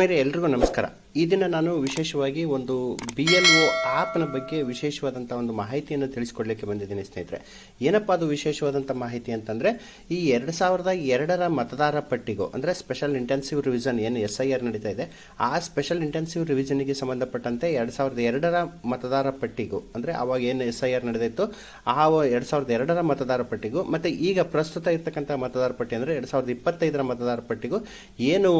ಆತ್ಮೀಯರೇ ಎಲ್ರಿಗೂ ನಮಸ್ಕಾರ. ಈ ದಿನ ನಾನು ವಿಶೇಷವಾಗಿ ಒಂದು ಬಿ ಎಲ್ ಒ ಆ್ಯಪ್ನ ಬಗ್ಗೆ ವಿಶೇಷವಾದಂಥ ಒಂದು ಮಾಹಿತಿಯನ್ನು ತಿಳಿಸ್ಕೊಡ್ಲಿಕ್ಕೆ ಬಂದಿದ್ದೀನಿ, ಸ್ನೇಹಿತರೆ. ಏನಪ್ಪ ಅದು ವಿಶೇಷವಾದಂಥ ಮಾಹಿತಿ ಅಂತಂದರೆ, ಈ ಎರಡು ಸಾವಿರದ ಎರಡರ ಮತದಾರ ಪಟ್ಟಿಗೂ, ಅಂದರೆ ಸ್ಪೆಷಲ್ ಇಂಟೆನ್ಸಿವ್ ರಿವಿಷನ್ ಏನು ಎಸ್ ಐ ಆರ್ ನಡೀತಾ ಇದೆ, ಆ ಸ್ಪೆಷಲ್ ಇಂಟೆನ್ಸಿವ್ ರಿವಿಷನ್ಗೆ ಸಂಬಂಧಪಟ್ಟಂತೆ ಎರಡು ಸಾವಿರದ ಎರಡರ ಮತದಾರ ಪಟ್ಟಿಗೂ, ಅಂದರೆ ಅವಾಗ ಏನು ಎಸ್ ಐ ಆರ್ ನಡೆದಿತ್ತು, ಆ ಎರಡು ಸಾವಿರದ ಎರಡರ ಮತದಾರ ಪಟ್ಟಿಗೂ, ಮತ್ತು ಈಗ ಪ್ರಸ್ತುತ ಇರ್ತಕ್ಕಂಥ ಮತದಾರ ಪಟ್ಟಿ ಅಂದರೆ ಎರಡು ಸಾವಿರದ ಇಪ್ಪತ್ತೈದರ ಮತದಾರ ಪಟ್ಟಿಗೂ ಏನು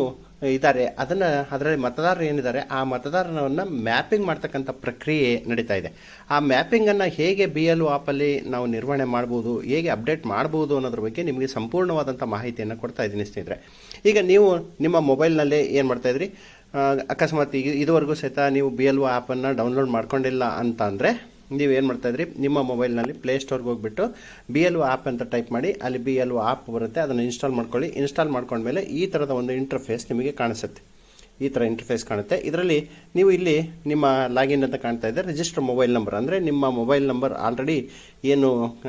ಇದ್ದಾರೆ ಅದನ್ನು ಅದರಲ್ಲಿ ಮತದಾರರು ಏನಿದ್ದಾರೆ ಆ ಮತದಾರನವನ್ನು ಮ್ಯಾಪಿಂಗ್ ಮಾಡ್ತಕ್ಕಂಥ ಪ್ರಕ್ರಿಯೆ ನಡೀತಾ ಇದೆ. ಆ ಮ್ಯಾಪಿಂಗನ್ನು ಹೇಗೆ ಬಿ ಎಲ್ ಆಪಲ್ಲಿ ನಾವು ನಿರ್ವಹಣೆ ಮಾಡ್ಬೋದು ಹೇಗೆ ಅಪ್ಡೇಟ್ ಮಾಡ್ಬೋದು ಅನ್ನೋದ್ರ ಬಗ್ಗೆ ನಿಮಗೆ ಸಂಪೂರ್ಣವಾದಂಥ ಮಾಹಿತಿಯನ್ನು ಕೊಡ್ತಾ ಇದ್ದೀನಿ ಸ್ನೇಹಿತರೆ. ಈಗ ನೀವು ನಿಮ್ಮ ಮೊಬೈಲ್ನಲ್ಲಿ ಏನು ಮಾಡ್ತಾ ಇದ್ರಿ? ಆ, ಅಕಸ್ಮಾತ್ ಈಗ ಇದುವರೆಗೂ ಸಹಿತ ನೀವು ಬಿ ಎಲ್ ಒ ಆ್ಯಪನ್ನು ಡೌನ್ಲೋಡ್ ಮಾಡ್ಕೊಂಡಿಲ್ಲ ಅಂತ ಅಂದರೆ ನೀವು ಏನು ಮಾಡ್ತಾ ಇದ್ರಿ? ನಿಮ್ಮ ಮೊಬೈಲ್ನಲ್ಲಿ ಪ್ಲೇಸ್ಟೋರ್ಗೆ ಹೋಗ್ಬಿಟ್ಟು ಬಿ ಎಲ್ ಒ ಆ್ಯಪ್ ಅಂತ ಟೈಪ್ ಮಾಡಿ ಅಲ್ಲಿ ಬಿ ಎಲ್ ಒ ಆ್ಯಪ್ ಬರುತ್ತೆ ಅದನ್ನು ಇನ್ಸ್ಟಾಲ್ ಮಾಡ್ಕೊಳ್ಳಿ. ಇನ್ಸ್ಟಾಲ್ ಮಾಡ್ಕೊಂಡ್ಮೇಲೆ ಈ ಥರದ ಒಂದು ಇಂಟರ್ಫೇಸ್ ನಿಮಗೆ ಕಾಣಿಸುತ್ತೆ. ಈ ಥರ ಇಂಟರ್ಫೇಸ್ ಕಾಣುತ್ತೆ. ಇದರಲ್ಲಿ ನೀವು ಇಲ್ಲಿ ನಿಮ್ಮ ಲಾಗಿನ್ ಅಂತ ಕಾಣ್ತಾ ಇದೆ. ರಿಜಿಸ್ಟರ್ ಮೊಬೈಲ್ ನಂಬರ್ ಅಂದರೆ ನಿಮ್ಮ ಮೊಬೈಲ್ ನಂಬರ್ ಆಲ್ರೆಡಿ ಏನು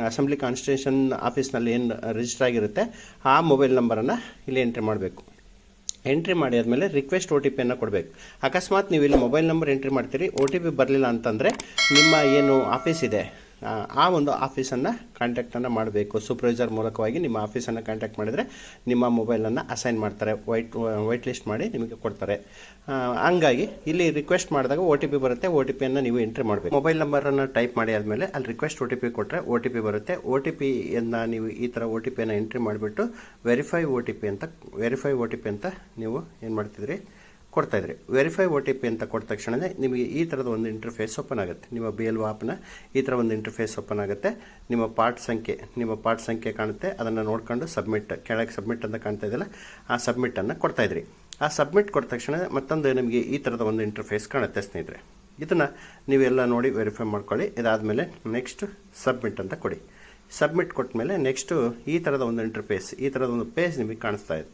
ಅಸೆಂಬ್ಲಿ ಕಾನ್ಸ್ಟಿಟ್ಯೂಷನ್ ಆಫೀಸ್ನಲ್ಲಿ ಏನು ರಿಜಿಸ್ಟರ್ ಆಗಿರುತ್ತೆ, ಆ ಮೊಬೈಲ್ ನಂಬರನ್ನು ಇಲ್ಲಿ ಎಂಟ್ರಿ ಮಾಡಬೇಕು. ಎಂಟ್ರಿ ಮಾಡಿ ಆದಮೇಲೆ ರಿಕ್ವೆಸ್ಟ್ ಒ ಟಿ ಪಿಯನ್ನು ಕೊಡಬೇಕು. ಅಕಸ್ಮಾತ್ ನೀವು ಇಲ್ಲಿ ಮೊಬೈಲ್ ನಂಬರ್ ಎಂಟ್ರಿ ಮಾಡ್ತೀರಿ ಒ ಟಿ ಪಿ ಬರಲಿಲ್ಲ ಅಂತಂದರೆ ನಿಮ್ಮ ಏನು ಆಫೀಸ್ ಇದೆ ಆ, ಒಂದು ಆಫೀಸನ್ನು ಕಾಂಟ್ಯಾಕ್ಟನ್ನು ಮಾಡಬೇಕು. ಸೂಪರ್ವೈಸರ್ ಮೂಲಕವಾಗಿ ನಿಮ್ಮ ಆಫೀಸನ್ನು ಕಾಂಟ್ಯಾಕ್ಟ್ ಮಾಡಿದರೆ ನಿಮ್ಮ ಮೊಬೈಲನ್ನು ಅಸೈನ್ ಮಾಡ್ತಾರೆ. ವೈಟ್ ವೈಟ್ ಲಿಸ್ಟ್ ಮಾಡಿ ನಿಮಗೆ ಕೊಡ್ತಾರೆ. ಹಂಗಾಗಿ ಇಲ್ಲಿ ರಿಕ್ವೆಸ್ಟ್ ಮಾಡಿದಾಗ ಒ ಟಿ ಪಿ ಬರುತ್ತೆ. ಒ ಟಿ ಪಿಯನ್ನು ನೀವು ಎಂಟ್ರಿ ಮಾಡಬೇಕು. ಮೊಬೈಲ್ ನಂಬರನ್ನು ಟೈಪ್ ಮಾಡಿ ಆದಮೇಲೆ ಅಲ್ಲಿ ರಿಕ್ವೆಸ್ಟ್ ಒ ಟಿ ಪಿ ಕೊಟ್ಟರೆ ಒ ಟಿ ಪಿ ಬರುತ್ತೆ. ಒ ಟಿ ಪಿಯನ್ನು ನೀವು ಈ ಥರ ಒ ಟಿ ಪಿಯನ್ನು ಎಂಟ್ರಿ ಮಾಡಿಬಿಟ್ಟು ವೆರಿಫೈ ಒ ಟಿ ಪಿ ಅಂತ ವೆರಿಫೈ ಒ ಟಿ ಪಿ ಅಂತ ನೀವು ಏನು ಮಾಡ್ತಿದ್ರಿ? ಕೊಡ್ತಾ ಇದ್ರಿ. ವೆರಿಫೈ ಒ ಟಿ ಪಿ ಅಂತ ಕೊಟ್ಟ ತಕ್ಷಣವೇ ನಿಮಗೆ ಈ ಥರದ ಒಂದು ಇಂಟರ್ಫೇಸ್ ಓಪನ್ ಆಗುತ್ತೆ. ನಿಮ್ಮ ಬಿ ಎಲ್ ಆ್ಯಪ್ನ ಈ ಥರ ಒಂದು ಇಂಟರ್ಫೇಸ್ ಓಪನ್ ಆಗುತ್ತೆ. ನಿಮ್ಮ ಪಾರ್ಟ್ ಸಂಖ್ಯೆ, ನಿಮ್ಮ ಪಾರ್ಟ್ ಸಂಖ್ಯೆ ಕಾಣುತ್ತೆ. ಅದನ್ನು ನೋಡ್ಕೊಂಡು ಸಬ್ಮಿಟ್ ಕೆಳಗೆ ಸಬ್ಮಿಟ್ ಅಂತ ಕಾಣ್ತಾ ಇದೆಯಲ್ಲ, ಆ ಸಬ್ಮಿಟನ್ನು ಕೊಡ್ತಾ ಇದ್ರಿ. ಆ ಸಬ್ಮಿಟ್ ಕೊಟ್ಟ ತಕ್ಷಣ ಮತ್ತೊಂದು ನಿಮಗೆ ಈ ಥರದ ಒಂದು ಇಂಟರ್ಫೇಸ್ ಕಾಣುತ್ತೆ ಸ್ನೇಹಿತರೆ. ಇದನ್ನು ನೀವೆಲ್ಲ ನೋಡಿ ವೆರಿಫೈ ಮಾಡ್ಕೊಳ್ಳಿ. ಇದಾದಮೇಲೆ ನೆಕ್ಸ್ಟ್ ಸಬ್ಮಿಟ್ ಅಂತ ಕೊಡಿ. ಸಬ್ಮಿಟ್ ಕೊಟ್ಟ ಮೇಲೆ ನೆಕ್ಸ್ಟು ಈ ಥರದ ಒಂದು ಇಂಟರ್ಫೇಸ್ ಈ ಥರದ ಒಂದು ಪೇಜ್ ನಿಮಗೆ ಕಾಣಿಸ್ತಾ ಇದೆ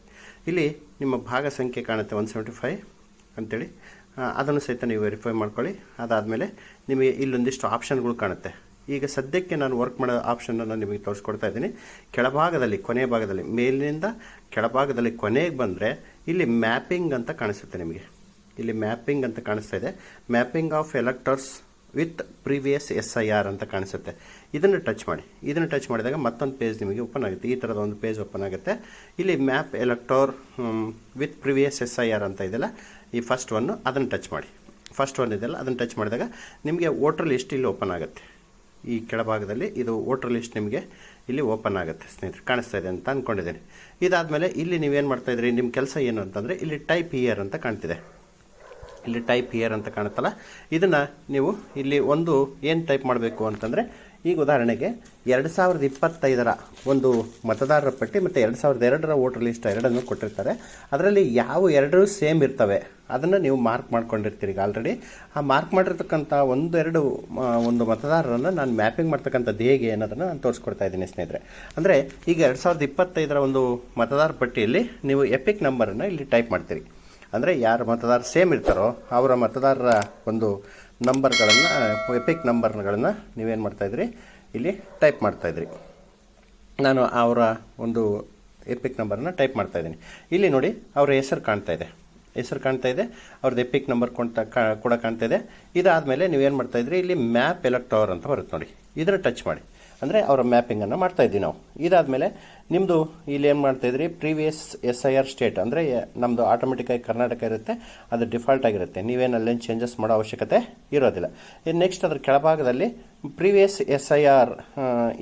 ಇಲ್ಲಿ ನಿಮ್ಮ ಭಾಗ ಸಂಖ್ಯೆ ಕಾಣುತ್ತೆ ಒನ್ ಸೆವೆಂಟಿ ಫೈವ್ ಅಂಥೇಳಿ ಅದನ್ನು ಸಹಿತ ನೀವು ವೆರಿಫೈ ಮಾಡ್ಕೊಳ್ಳಿ. ಅದಾದಮೇಲೆ ನಿಮಗೆ ಇಲ್ಲೊಂದಿಷ್ಟು ಆಪ್ಷನ್ಗಳು ಕಾಣುತ್ತೆ. ಈಗ ಸದ್ಯಕ್ಕೆ ನಾನು ವರ್ಕ್ ಮಾಡೋ ಆಪ್ಷನನ್ನು ನಿಮಗೆ ತೋರಿಸ್ಕೊಡ್ತಾ ಇದ್ದೀನಿ. ಕೆಳಭಾಗದಲ್ಲಿ, ಕೊನೆಯ ಭಾಗದಲ್ಲಿ, ಮೇಲಿನಿಂದ ಕೆಳಭಾಗದಲ್ಲಿ ಕೊನೆಗೆ ಬಂದರೆ ಇಲ್ಲಿ ಮ್ಯಾಪಿಂಗ್ ಅಂತ ಕಾಣಿಸುತ್ತೆ ನಿಮಗೆ. ಇಲ್ಲಿ ಮ್ಯಾಪಿಂಗ್ ಅಂತ ಕಾಣಿಸ್ತಾ ಇದೆ. Mapping of electors with previous S I R ಅಂತ ಕಾಣಿಸುತ್ತೆ. ಇದನ್ನು ಟಚ್ ಮಾಡಿ. ಇದನ್ನು ಟಚ್ ಮಾಡಿದಾಗ ಮತ್ತೊಂದು ಪೇಜ್ ನಿಮಗೆ ಓಪನ್ ಆಗುತ್ತೆ. ಈ ಥರದ ಒಂದು ಪೇಜ್ ಓಪನ್ ಆಗುತ್ತೆ. ಇಲ್ಲಿ map elector with previous S I R ಅಂತ ಇದೆಯಲ್ಲ, ಈ ಫಸ್ಟ್ ಒನ್ನು ಅದನ್ನು ಟಚ್ ಮಾಡಿ. ಫಸ್ಟ್ ಒನ್ ಇದೆಲ್ಲ ಅದನ್ನು ಟಚ್ ಮಾಡಿದಾಗ ನಿಮಗೆ ವೋಟರ್ ಲಿಸ್ಟ್ ಇಲ್ಲಿ ಓಪನ್ ಆಗುತ್ತೆ. ಈ ಕೆಳಭಾಗದಲ್ಲಿ ಇದು ವೋಟರ್ ಲಿಸ್ಟ್ ನಿಮಗೆ ಇಲ್ಲಿ ಓಪನ್ ಆಗುತ್ತೆ, ಸ್ನೇಹಿತರೆ. ಕಾಣಿಸ್ತಾ ಇದೆ ಅಂತ ಅಂದ್ಕೊಂಡಿದ್ದೀನಿ ಇದಾದಮೇಲೆ ಇಲ್ಲಿ ನೀವೇನು ಮಾಡ್ತಾಯಿದ್ರಿ ನಿಮ್ಮ ಕೆಲಸ ಏನು ಅಂತಂದರೆ ಇಲ್ಲಿ ಟೈಪ್ ಇಯರ್ ಅಂತ ಕಾಣ್ತಿದೆ. ಇಲ್ಲಿ ಟೈಪ್ ಹಿಯರ್ ಅಂತ ಕಾಣುತ್ತಲ್ಲ? ಇದನ್ನು ನೀವು ಇಲ್ಲಿ ಒಂದು ಏನು ಟೈಪ್ ಮಾಡಬೇಕು ಅಂತಂದರೆ, ಈಗ ಉದಾಹರಣೆಗೆ ಎರಡು ಸಾವಿರದ ಇಪ್ಪತ್ತೈದರ ಒಂದು ಮತದಾರರ ಪಟ್ಟಿ ಮತ್ತು ಎರಡು ಸಾವಿರದ ಎರಡರ ವೋಟರ್ ಲಿಸ್ಟ್ ಎರಡನ್ನು ಕೊಟ್ಟಿರ್ತಾರೆ. ಅದರಲ್ಲಿ ಯಾವ ಎರಡೂ ಸೇಮ್ ಇರ್ತವೆ. ಅದನ್ನು ನೀವು ಮಾರ್ಕ್ ಮಾಡ್ಕೊಂಡಿರ್ತೀರಿ ಈಗ ಆಲ್ರೆಡಿ ಆ ಮಾರ್ಕ್ ಮಾಡಿರ್ತಕ್ಕಂಥ ಒಂದೆರಡು ಒಂದು ಮತದಾರರನ್ನು ನಾನು ಮ್ಯಾಪಿಂಗ್ ಮಾಡ್ತಕ್ಕಂಥದ್ದು ಹೇಗೆ ಅನ್ನೋದನ್ನು ನಾನು ತೋರಿಸ್ಕೊಡ್ತಾ ಇದ್ದೀನಿ ಸ್ನೇಹಿತರೆ. ಅಂದರೆ ಈಗ ಎರಡು ಸಾವಿರದ ಇಪ್ಪತ್ತೈದರ ಒಂದು ಮತದಾರ ಪಟ್ಟಿಯಲ್ಲಿ ನೀವು ಎಪಿಕ್ ನಂಬರನ್ನು ಇಲ್ಲಿ ಟೈಪ್ ಮಾಡ್ತೀರಿ. ಅಂದರೆ ಯಾರು ಮತದಾರ ಸೇಮ್ ಇರ್ತಾರೋ ಅವರ ಮತದಾರರ ಒಂದು ನಂಬರ್ಗಳನ್ನು, ಎಪಿಕ್ ನಂಬರ್ಗಳನ್ನು ನೀವೇನು ಮಾಡ್ತಾಯಿದ್ರಿ ಇಲ್ಲಿ ಟೈಪ್ ಮಾಡ್ತಾಯಿದ್ರಿ ನಾನು ಅವರ ಒಂದು ಎಪಿಕ್ ನಂಬರನ್ನು ಟೈಪ್ ಮಾಡ್ತಾ ಇದ್ದೀನಿ. ಇಲ್ಲಿ ನೋಡಿ ಅವರ ಹೆಸರು ಕಾಣ್ತಾ ಇದೆ. ಹೆಸರು ಕಾಣ್ತಾ ಇದೆ, ಅವ್ರದ್ದು ಎಪಿಕ್ ನಂಬರ್ ಕೊಡ್ತಾ ಕೂಡ ಕಾಣ್ತಾ ಇದೆ. ಇದಾದಮೇಲೆ ನೀವೇನು ಮಾಡ್ತಾಯಿದ್ರಿ ಇಲ್ಲಿ ಮ್ಯಾಪ್ ಎಲೆಕ್ಟವರ್ ಅಂತ ಬರುತ್ತೆ ನೋಡಿ. ಇದರ ಟಚ್ ಮಾಡಿ. ಅಂದರೆ ಅವರ ಮ್ಯಾಪಿಂಗನ್ನು ಮಾಡ್ತಾ ಇದ್ದೀವಿ ನಾವು. ಇದಾದ ಮೇಲೆ ನಿಮ್ಮದು ಇಲ್ಲಿ ಏನು ಮಾಡ್ತಾ ಇದ್ರಿ? Previous S I R state ಅಂದರೆ ನಮ್ಮದು ಆಟೋಮೆಟಿಕ್ಕಾಗಿ ಕರ್ನಾಟಕ ಇರುತ್ತೆ, ಅದು ಡಿಫಾಲ್ಟ್ ಆಗಿರುತ್ತೆ. ನೀವೇನು ಅಲ್ಲೇನು ಚೇಂಜಸ್ ಮಾಡೋ ಅವಶ್ಯಕತೆ ಇರೋದಿಲ್ಲ. ಇನ್ನು ನೆಕ್ಸ್ಟ್ ಅದರ ಕೆಳಭಾಗದಲ್ಲಿ previous S I R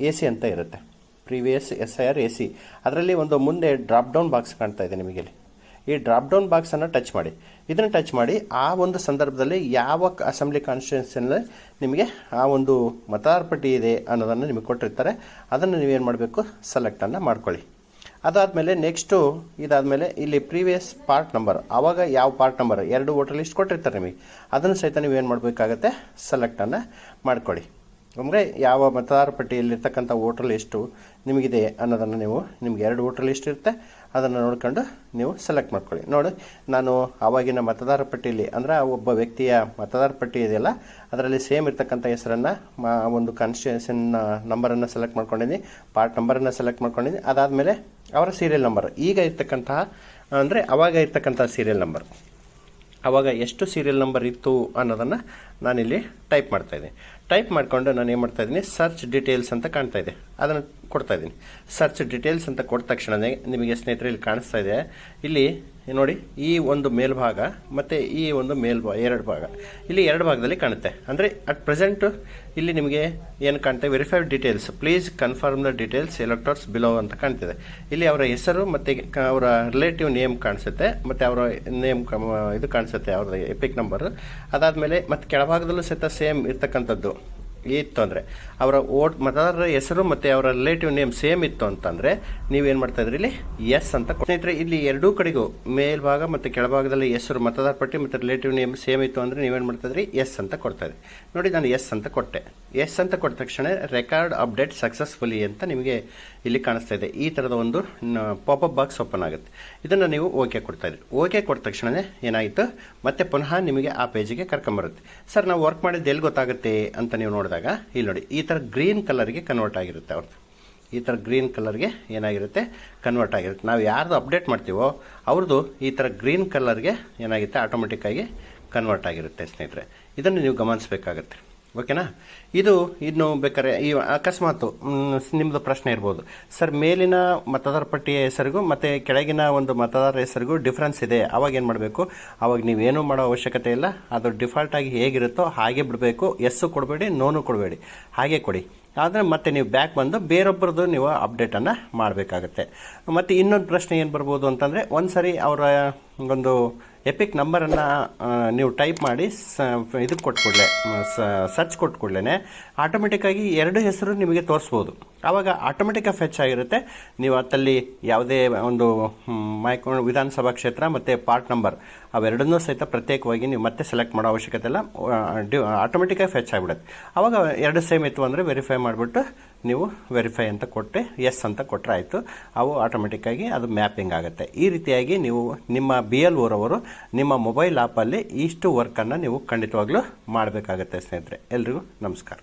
A C ಅಂತ ಇರುತ್ತೆ. Previous S I R A C ಅದರಲ್ಲಿ ಒಂದು ಮುಂದೆ ಡ್ರಾಪ್ ಡೌನ್ ಬಾಕ್ಸ್ ಕಾಣ್ತಾ ಇದೆ ನಿಮಗೆ ಇಲ್ಲಿ ಈ ಡ್ರಾಪ್ ಡೌನ್ ಬಾಕ್ಸನ್ನು ಟಚ್ ಮಾಡಿ. ಇದನ್ನು ಟಚ್ ಮಾಡಿ ಆ ಒಂದು ಸಂದರ್ಭದಲ್ಲಿ ಯಾವ ಅಸೆಂಬ್ಲಿ ಕಾನ್ಸ್ಟಿಟ್ಯೂನ್ಸಿನಲ್ಲಿ ನಿಮಗೆ ಆ ಒಂದು ಮತದಾರ ಪಟ್ಟಿ ಇದೆ ಅನ್ನೋದನ್ನು ನಿಮಗೆ ಕೊಟ್ಟಿರ್ತಾರೆ. ಅದನ್ನು ನೀವೇನು ಮಾಡಬೇಕು? ಸೆಲೆಕ್ಟನ್ನು ಮಾಡ್ಕೊಳ್ಳಿ. ಅದಾದಮೇಲೆ ನೆಕ್ಸ್ಟು ಇದಾದಮೇಲೆ ಇಲ್ಲಿ ಪ್ರೀವಿಯಸ್ ಪಾರ್ಟ್ ನಂಬರ್ ಆವಾಗ ಯಾವ ಪಾರ್ಟ್ ನಂಬರ್ ಎರಡು ವೋಟರ್ ಲಿಸ್ಟ್ ಕೊಟ್ಟಿರ್ತಾರೆ ನಿಮಗೆ. ಅದನ್ನು ಸಹಿತ ನೀವೇನು ಮಾಡಬೇಕಾಗತ್ತೆ? ಸೆಲೆಕ್ಟನ್ನು ಮಾಡ್ಕೊಳ್ಳಿ. ಅಂದರೆ ಯಾವ ಮತದಾರ ಪಟ್ಟಿಯಲ್ಲಿರ್ತಕ್ಕಂಥ ವೋಟರ್ ಲಿಸ್ಟು ನಿಮಗಿದೆ ಅನ್ನೋದನ್ನು ನೀವು, ನಿಮ್ಗೆ ಎರಡು ವೋಟರ್ ಲಿಸ್ಟ್ ಇರುತ್ತೆ. ಅದನ್ನು ನೋಡ್ಕೊಂಡು ನೀವು ಸೆಲೆಕ್ಟ್ ಮಾಡ್ಕೊಳ್ಳಿ. ನೋಡಿ, ನಾನು ಆವಾಗಿನ ಮತದಾರ ಪಟ್ಟಿಯಲ್ಲಿ ಅಂದರೆ ಒಬ್ಬ ವ್ಯಕ್ತಿಯ ಮತದಾರ ಪಟ್ಟಿ ಇದೆಯಲ್ಲ, ಅದರಲ್ಲಿ ಸೇಮ್ ಇರ್ತಕ್ಕಂಥ ಹೆಸರನ್ನು ಮಾ ಒಂದು ಕಾನ್ಸ್ಟಿಟ್ಯೂಷನ್ ನಂಬರನ್ನು ಸೆಲೆಕ್ಟ್ ಮಾಡ್ಕೊಂಡಿದ್ದೀನಿ ಪಾರ್ಟ್ ನಂಬರನ್ನು ಸೆಲೆಕ್ಟ್ ಮಾಡ್ಕೊಂಡಿದ್ದೀನಿ. ಅದಾದಮೇಲೆ ಅವರ ಸೀರಿಯಲ್ ನಂಬರ್ ಈಗ ಇರ್ತಕ್ಕಂತಹ ಅಂದರೆ ಅವಾಗ ಇರ್ತಕ್ಕಂಥ ಸೀರಿಯಲ್ ನಂಬರ್ ಅವಾಗ ಎಷ್ಟು ಸೀರಿಯಲ್ ನಂಬರ್ ಇತ್ತು ಅನ್ನೋದನ್ನು ನಾನಿಲ್ಲಿ ಟೈಪ್ ಮಾಡ್ತಾ ಇದ್ದೀನಿ. ಟೈಪ್ ಮಾಡಿಕೊಂಡು ನಾನು ಏನು ಮಾಡ್ತಾ ಇದ್ದೀನಿ? ಸರ್ಚ್ ಡೀಟೇಲ್ಸ್ ಅಂತ ಕಾಣ್ತಾ ಇದೆ. ಅದನ್ನು ಕೊಡ್ತಾ ಇದ್ದೀನಿ. ಸರ್ಚ್ ಡೀಟೇಲ್ಸ್ ಅಂತ ಕೊಟ್ಟ ತಕ್ಷಣವೇ ನಿಮಗೆ ಸ್ನೇಹಿತರೆ ಇಲ್ಲಿ ಕಾಣಿಸ್ತಾ ಇದೆ. ಇಲ್ಲಿ ನೋಡಿ, ಈ ಒಂದು ಮೇಲ್ಭಾಗ ಮತ್ತು ಈ ಒಂದು ಮೇಲ್ಭಾಗ, ಎರಡು ಭಾಗ. ಇಲ್ಲಿ ಎರಡು ಭಾಗದಲ್ಲಿ ಕಾಣುತ್ತೆ. ಅಂದರೆ ಅಟ್ ಪ್ರೆಸೆಂಟ್ ಇಲ್ಲಿ ನಿಮಗೆ ಏನು ಕಾಣುತ್ತೆ verified details please confirm the details electors below ಅಂತ ಕಾಣ್ತಿದೆ. ಇಲ್ಲಿ ಅವರ ಹೆಸರು ಮತ್ತು ಅವರ ರಿಲೇಟಿವ್ ನೇಮ್ ಕಾಣಿಸುತ್ತೆ, ಮತ್ತು ಅವರ ನೇಮ್ ಇದು ಕಾಣಿಸುತ್ತೆ, ಅವ್ರದ್ದು ಎಪಿಕ್ ನಂಬರ್ ಅದಾದಮೇಲೆ ಮತ್ತು ಕೆಳಭಾಗದಲ್ಲೂ ಸಹಿತ ಸೇಮ್ ಇರ್ತಕ್ಕಂಥದ್ದು. ಇತ್ತು ಅಂದರೆ ಅವರ ಓಟ್ ಮತದಾರರ ಹೆಸರು ಮತ್ತು ಅವರ ರಿಲೇಟಿವ್ ನೇಮ್ ಸೇಮ್ ಇತ್ತು ಅಂತಂದರೆ ನೀವೇನು ಮಾಡ್ತಾ ಇದ್ರಿ ಇಲ್ಲಿ? ಎಸ್ ಅಂತ ಸ್ನೇಹಿತರೆ, ಇಲ್ಲಿ ಎರಡೂ ಕಡೆಗೂ ಮೇಲ್ಭಾಗ ಮತ್ತು ಕೆಳಭಾಗದಲ್ಲಿ ಹೆಸರು, ಮತದಾರ ಪಟ್ಟಿ ಮತ್ತು ರಿಲೇಟಿವ್ ನೇಮ್ ಸೇಮ್ ಇತ್ತು ಅಂದರೆ ನೀವೇನು ಮಾಡ್ತಾ ಇದ್ರಿ? ಎಸ್ ಅಂತ ಕೊಡ್ತಾ ಇದ್ರಿ. ನೋಡಿ, ನಾನು ಎಸ್ ಅಂತ ಕೊಟ್ಟೆ. ಎಸ್ ಅಂತ ಕೊಟ್ಟ ತಕ್ಷಣ ರೆಕಾರ್ಡ್ ಅಪ್ಡೇಟ್ ಸಕ್ಸಸ್ಫುಲಿ ಅಂತ ನಿಮಗೆ ಇಲ್ಲಿ ಕಾಣಿಸ್ತಾ ಇದೆ. ಈ ಥರದ ಒಂದು ಪಾಪಪ್ ಬಾಕ್ಸ್ ಓಪನ್ ಆಗುತ್ತೆ. ಇದನ್ನು ನೀವು ಓಕೆ ಕೊಡ್ತಾ ಇದ್ದೀರಿ ಓಕೆ ಕೊಟ್ಟ ತಕ್ಷಣವೇ ಏನಾಯಿತು? ಮತ್ತೆ ಪುನಃ ನಿಮಗೆ ಆ ಪೇಜಿಗೆ ಕರ್ಕೊಂಬರುತ್ತೆ. ಸರ್, ನಾವು ವರ್ಕ್ ಮಾಡಿದ್ದು ಎಲ್ಲಿ ಗೊತ್ತಾಗುತ್ತೆ ಅಂತ ನೀವು ನೋಡಿದಾಗ, ಇಲ್ಲಿ ನೋಡಿ, ಈ ಥರ ಗ್ರೀನ್ ಕಲರ್ಗೆ ಕನ್ವರ್ಟ್ ಆಗಿರುತ್ತೆ ಅವ್ರದ್ದು ಈ ಥರ ಗ್ರೀನ್ ಕಲರ್ಗೆ ಏನಾಗಿರುತ್ತೆ? ಕನ್ವರ್ಟ್ ಆಗಿರುತ್ತೆ. ನಾವು ಯಾರ್ದು ಅಪ್ಡೇಟ್ ಮಾಡ್ತೀವೋ ಅವ್ರದ್ದು ಈ ಥರ ಗ್ರೀನ್ ಕಲರ್ಗೆ ಏನಾಗುತ್ತೆ? ಆಟೋಮೆಟಿಕ್ಕಾಗಿ ಕನ್ವರ್ಟ್ ಆಗಿರುತ್ತೆ, ಸ್ನೇಹಿತರೆ. ಇದನ್ನು ನೀವು ಗಮನಿಸಬೇಕಾಗತ್ತೆ. ಓಕೆನಾ? ಇದು, ಇನ್ನು ಬೇಕಾದ್ರೆ, ಈ ಅಕಸ್ಮಾತು ನಿಮ್ಮದು ಪ್ರಶ್ನೆ ಇರ್ಬೋದು. ಸರ್, ಮೇಲಿನ ಮತದಾರ ಪಟ್ಟಿಯ ಹೆಸರಿಗೂ ಮತ್ತು ಕೆಳಗಿನ ಒಂದು ಮತದಾರ ಹೆಸರಿಗೂ ಡಿಫ್ರೆನ್ಸ್ ಇದೆ. ಅವಾಗ ಏನು ಮಾಡಬೇಕು? ಅವಾಗ ನೀವೇನು ಮಾಡೋ ಅವಶ್ಯಕತೆ ಇಲ್ಲ. ಅದು ಡಿಫಾಲ್ಟಾಗಿ ಹೇಗಿರುತ್ತೋ ಹಾಗೆ ಬಿಡಬೇಕು. ಎಸ್ಸು ಕೊಡಬೇಡಿ ನೋನು ಕೊಡಬೇಡಿ. ಹಾಗೆ ಕೊಡಿ. ಆದರೆ ಮತ್ತೆ ನೀವು ಬ್ಯಾಕ್ ಬಂದು ಬೇರೊಬ್ಬರದ್ದು ನೀವು ಅಪ್ಡೇಟನ್ನು ಮಾಡಬೇಕಾಗತ್ತೆ. ಮತ್ತು ಇನ್ನೊಂದು ಪ್ರಶ್ನೆ ಏನು ಬರ್ಬೋದು ಅಂತಂದರೆ ಒಂದು ಸರಿ ಅವರ ಒಂದು ಎಪಿಕ್ ನಂಬರನ್ನು ನೀವು ಟೈಪ್ ಮಾಡಿ, ಸ ಇದಕ್ಕೆ ಕೊಟ್ಟು ಕೂಡಲೇ ಸರ್ಚ್ ಕೊಟ್ಟು ಕೂಡಲೇ ಆಟೋಮೆಟಿಕ್ಕಾಗಿ ಎರಡು ಹೆಸರು ನಿಮಗೆ ತೋರಿಸ್ಬೋದು. ಆವಾಗ ಆಟೋಮೆಟಿಕ್ಕಾಗಿ ಫೆಚ್ ಆಗಿರುತ್ತೆ. ನೀವು ಅತ್ತಲ್ಲಿ ಯಾವುದೇ ಒಂದು ಮೈಕೋ ವಿಧಾನಸಭಾ ಕ್ಷೇತ್ರ ಮತ್ತು ಪಾರ್ಟ್ ನಂಬರ್ ಅವೆರಡನ್ನೂ ಸಹಿತ ಪ್ರತ್ಯೇಕವಾಗಿ ನೀವು ಮತ್ತೆ ಸೆಲೆಕ್ಟ್ ಮಾಡೋ ಅವಶ್ಯಕತೆ ಇಲ್ಲ. ಆಟೋಮೆಟಿಕ್ಕಾಗಿ ಫೆಚ್ ಆಗಿಬಿಡುತ್ತೆ. ಆವಾಗ ಎರಡು ಸೇಮ್ ಇತ್ತು ಅಂದರೆ ವೆರಿಫೈ ಮಾಡಿಬಿಟ್ಟು ನೀವು ವೆರಿಫೈ ಅಂತ ಕೊಟ್ಟರೆ ಎಸ್ ಅಂತ ಕೊಟ್ಟರೆ ಆಯಿತು. ಅವು ಆಟೋಮೆಟಿಕ್ಕಾಗಿ ಅದು ಮ್ಯಾಪಿಂಗ್ ಆಗುತ್ತೆ. ಈ ರೀತಿಯಾಗಿ ನೀವು ನಿಮ್ಮ ಬಿ ಎಲ್ ಓರವರು ನಿಮ್ಮ ಮೊಬೈಲ್ ಆ್ಯಪಲ್ಲಿ ಇಷ್ಟು ವರ್ಕನ್ನು ನೀವು ಖಂಡಿತವಾಗ್ಲೂ ಮಾಡಬೇಕಾಗತ್ತೆ ಸ್ನೇಹಿತರೆ. ಎಲ್ರಿಗೂ ನಮಸ್ಕಾರ.